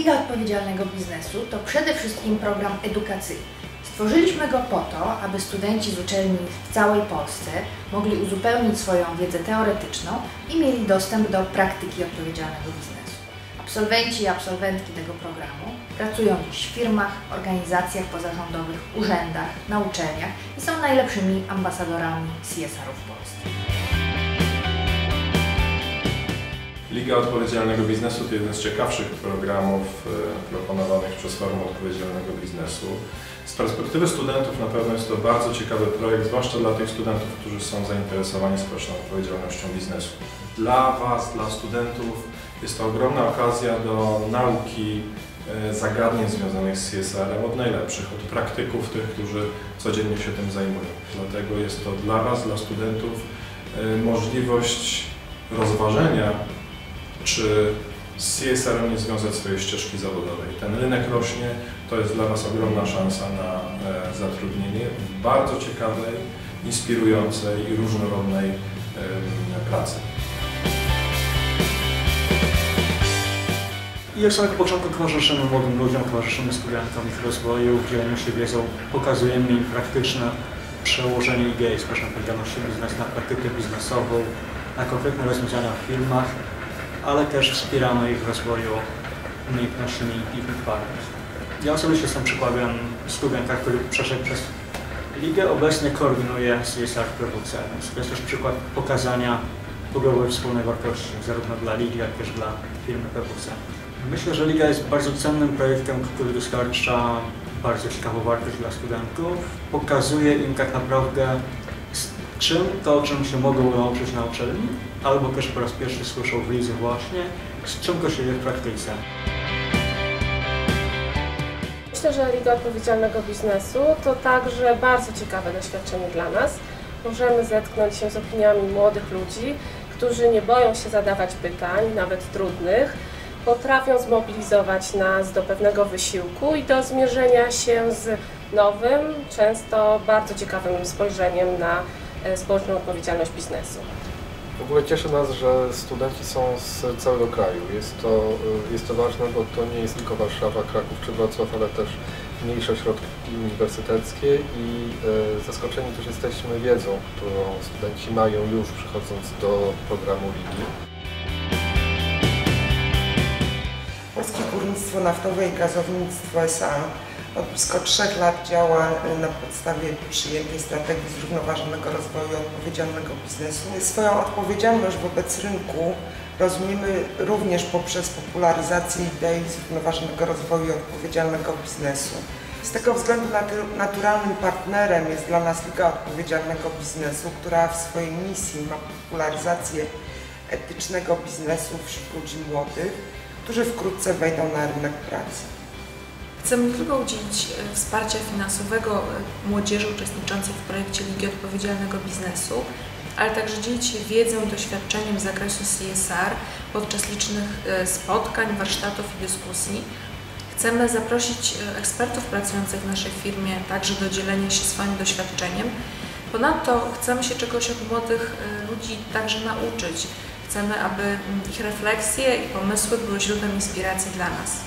Liga Odpowiedzialnego Biznesu to przede wszystkim program edukacyjny. Stworzyliśmy go po to, aby studenci z uczelni w całej Polsce mogli uzupełnić swoją wiedzę teoretyczną i mieli dostęp do praktyki odpowiedzialnego biznesu. Absolwenci i absolwentki tego programu pracują dziś w firmach, organizacjach pozarządowych, urzędach, na uczelniach i są najlepszymi ambasadorami CSR-u w Polsce. Liga Odpowiedzialnego Biznesu to jeden z ciekawszych programów e, proponowanych przez Forum Odpowiedzialnego Biznesu. Z perspektywy studentów na pewno jest to bardzo ciekawy projekt, zwłaszcza dla tych studentów, którzy są zainteresowani społeczną odpowiedzialnością biznesu. Dla Was, dla studentów jest to ogromna okazja do nauki e, zagadnień związanych z CSR-em od najlepszych, od praktyków, tych, którzy codziennie się tym zajmują. Dlatego jest to dla Was, dla studentów e, możliwość rozważenia czy z CSR-em nie związać swojej ścieżki zawodowej. Ten rynek rośnie, to jest dla Was ogromna szansa na e, zatrudnienie w bardzo ciekawej, inspirującej i różnorodnej pracy. I od samego początku towarzyszymy młodym ludziom, towarzyszymy studentom ich rozwoju, dzielimy się wiedzą, pokazujemy im praktyczne przełożenie idei społecznej odpowiedzialności biznesu na praktykę biznesową, na konkretne rozwiązania w firmach, ale też wspieramy ich w rozwoju umiejętnościami partnerów. Ja osobiście jestem przykładem studenta, który przeszedł przez ligę, obecnie koordynuje CSR PWC, więc to jest też przykład pokazania budowy wspólnej wartości, zarówno dla ligi, jak też dla firmy PWC. Myślę, że Liga jest bardzo cennym projektem, który dostarcza bardzo ciekawą wartość dla studentów. Pokazuje im tak naprawdę czym to, czym się mogą nauczyć na uczelni, albo też po raz pierwszy słyszą w lidze właśnie, z czym to się dzieje w praktyce. Myślę, że Liga Odpowiedzialnego Biznesu to także bardzo ciekawe doświadczenie dla nas. Możemy zetknąć się z opiniami młodych ludzi, którzy nie boją się zadawać pytań, nawet trudnych, potrafią zmobilizować nas do pewnego wysiłku i do zmierzenia się z nowym, często bardzo ciekawym spojrzeniem na E, społeczną odpowiedzialność biznesu. W ogóle cieszy nas, że studenci są z całego kraju. Jest to, e, jest to ważne, bo to nie jest tylko Warszawa, Kraków czy Wrocław, ale też mniejsze ośrodki uniwersyteckie i e, zaskoczeni też jesteśmy wiedzą, którą studenci mają już przychodząc do programu Ligi. Polskie Górnictwo Naftowe i Gazownictwo S.A. Od blisko trzech lat działa na podstawie przyjętej strategii zrównoważonego rozwoju odpowiedzialnego biznesu. Swoją odpowiedzialność wobec rynku rozumiemy również poprzez popularyzację idei zrównoważonego rozwoju i odpowiedzialnego biznesu. Z tego względu naturalnym partnerem jest dla nas Liga Odpowiedzialnego Biznesu, która w swojej misji ma popularyzację etycznego biznesu wśród ludzi młodych, którzy wkrótce wejdą na rynek pracy. Chcemy nie tylko udzielić e, wsparcia finansowego e, młodzieży uczestniczącej w projekcie Ligi Odpowiedzialnego Biznesu, ale także dzielić się wiedzą i doświadczeniem z zakresu CSR podczas licznych e, spotkań, warsztatów i dyskusji. Chcemy zaprosić ekspertów pracujących w naszej firmie także do dzielenia się swoim doświadczeniem. Ponadto chcemy się czegoś od młodych ludzi także nauczyć. Chcemy, aby ich refleksje i pomysły były źródłem inspiracji dla nas.